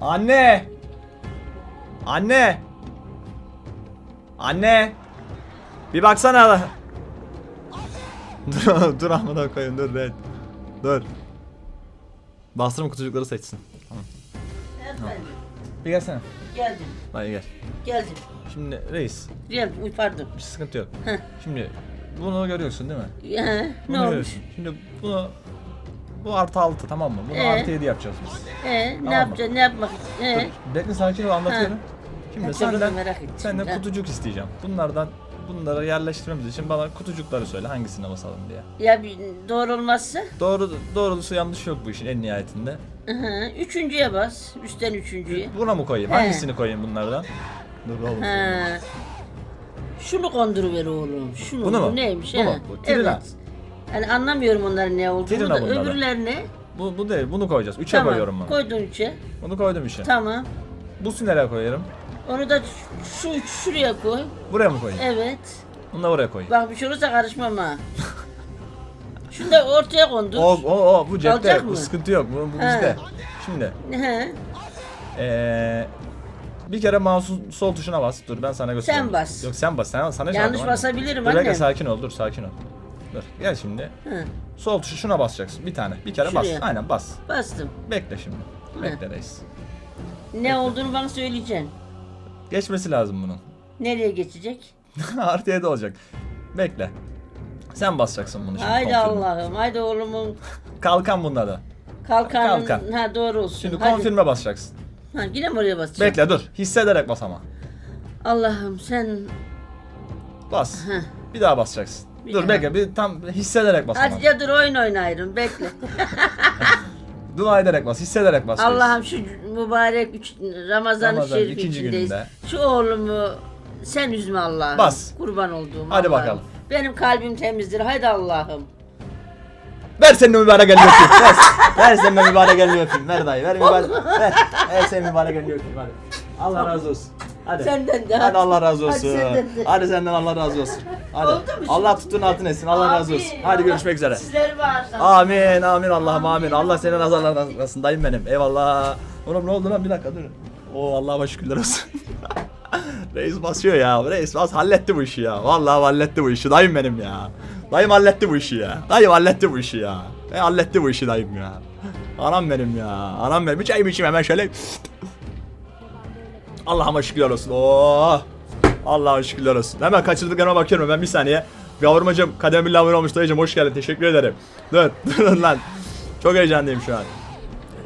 Anne! Anne! Anne! Bir baksana. dur dur amına koyayım dur red. Dur. Bastırma kutucukları seçsin. Tamam. Efendim. Bir gelsene. Geldim. Hayır gel. Geldim. Şimdi reis Geldim. Uy pardon. bir sıkıntı yok. Heh. Şimdi bunu görüyorsun değil mi? Ya, ne olmuş? Şimdi bunu bu artı altı tamam mı? Bunu Ee? artı yedi yapacağız biz. Ee, Tamam ne yapacaksın? Ne yapmak? Ee, Dur, bekle sakin ol anlatıyorum. Şimdi Çok senden, merak ettim. senden Ha. kutucuk isteyeceğim. Bunlardan bunları yerleştirmemiz için bana kutucukları söyle hangisine basalım diye. ya bir doğru olmazsa? Doğru doğrusu yanlış yok bu işin en nihayetinde. Hı hı. Üçüncüye bas. Üstten üçüncüye. Buna mı koyayım? He. Hangisini koyayım bunlardan? Dur oğlum. Ha. Şunu konduruver oğlum. Şunu. Bunu mu? Bu neymiş? Bu ha? mu? Bu Trina. Evet. Yani anlamıyorum onların ne olduğunu Trina da. bunlar. Bu, bu değil bunu koyacağız. Üçe Tamam. koyuyorum bunu. Koydun üçe. Bunu koydum işe. Tamam. Bu nereye koyarım? Onu da şu üç şuraya koy. Buraya mı koyayım? Evet. Bunu da buraya koyayım. Bak bir şey olursa karışmam ha. Şunu da ortaya kondur. O, o, o bu cepte. Alacak Bu mı? sıkıntı yok. Bu, bu He. bizde. Şimdi He. Ee, bir kere mouse'un sol tuşuna bas. Dur ben sana göstereyim. Sen bas. Yok sen bas. Sen, sana Yanlış çağırdım anne. basabilirim Dur bekle annem. sakin ol. Dur sakin ol. Dur gel şimdi. Hı. Sol tuşu şuna basacaksın. Bir tane. Bir kere Şuraya. bas. Aynen bas. Bastım. Bekle şimdi. Hı. Bekle reis. Ne olduğunu bana söyleyeceksin. Geçmesi lazım bunun. Nereye geçecek? Artı 7 olacak. Bekle. Sen basacaksın bunu şimdi. Haydi confirm'e. Allah'ım. Haydi oğlumun Kalkan bunda da. kalkanın. Kalkan. Ha doğru olsun. Şimdi Hadi. confirm'e basacaksın. Ha, yine mi oraya basacağım? Bekle dur. Hissederek bas ama. Allah'ım sen. Bas. Heh. Bir daha basacaksın. Bir dur daha. bekle. Bir tam hissederek bas ama. Hadi ya dur oyun oynayırım. Bekle. Dua ederek bas. Hissederek bas. Allah'ım şu mübarek üç, Ramazan-ı Ramazan Şerif ikinci içindeyiz. gününde. Şu oğlumu sen üzme Allah'ım. Bas. Kurban olduğum Hadi bakalım. Benim kalbim temizdir. Haydi Allah'ım. Ver senin o mübarek elini öpeyim. Ver. ver senin o mübarek elini öpeyim. Ver dayı. Ver mübarek. Ver. Ver senin mübarek elini öpeyim. Hadi. Allah razı olsun. Hadi. Senden de. Hadi Allah razı Hadi olsun. senden de. Hadi senden Allah razı olsun. Hadi. Oldu mu? Allah tuttuğun altın etsin. Allah razı olsun. Hadi görüşmek üzere. Sizleri bağışlasın. Amin amin Allah'ım amin. Allah senin nazarlardan arasın dayım benim. Eyvallah. Oğlum ne oldu lan bir dakika dur. Oo Allah'a şükürler olsun. Reis basıyor ya. Reis bas halletti bu işi ya. Vallahi halletti bu işi dayım benim ya. Dayım halletti bu işi ya. Dayım halletti bu işi ya. E halletti bu işi dayım ya. Anam benim ya. Anam benim. Bir çay içeyim hemen şöyle. Allah'ıma şükürler olsun. Oo. Allah'a şükürler olsun. Hemen kaçırdıklarıma bakıyorum ben bir saniye. Kavurmacım kademe billah abone olmuş dayıcım hoş geldin teşekkür ederim. Dur dur lan. Çok heyecanlıyım şu an.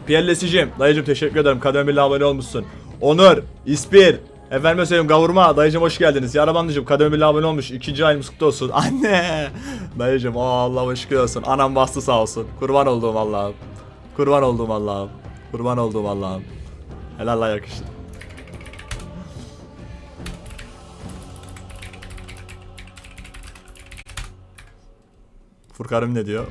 Piyellesicim dayıcım teşekkür ederim kademe billah abone olmuşsun. Onur, İspir, Efendime söyleyeyim kavurma dayıcım hoş geldiniz. Yarabandıcım kademe billah abone olmuş. İkinci ayımız kutlu olsun. Anne. Dayıcım o Allah'a şükür olsun. Anam bastı sağ olsun. Kurban olduğum Allah'ım. Kurban olduğum Allah'ım. Kurban olduğum Allah'ım. Helal yakıştı. Furkan'ım ne diyor?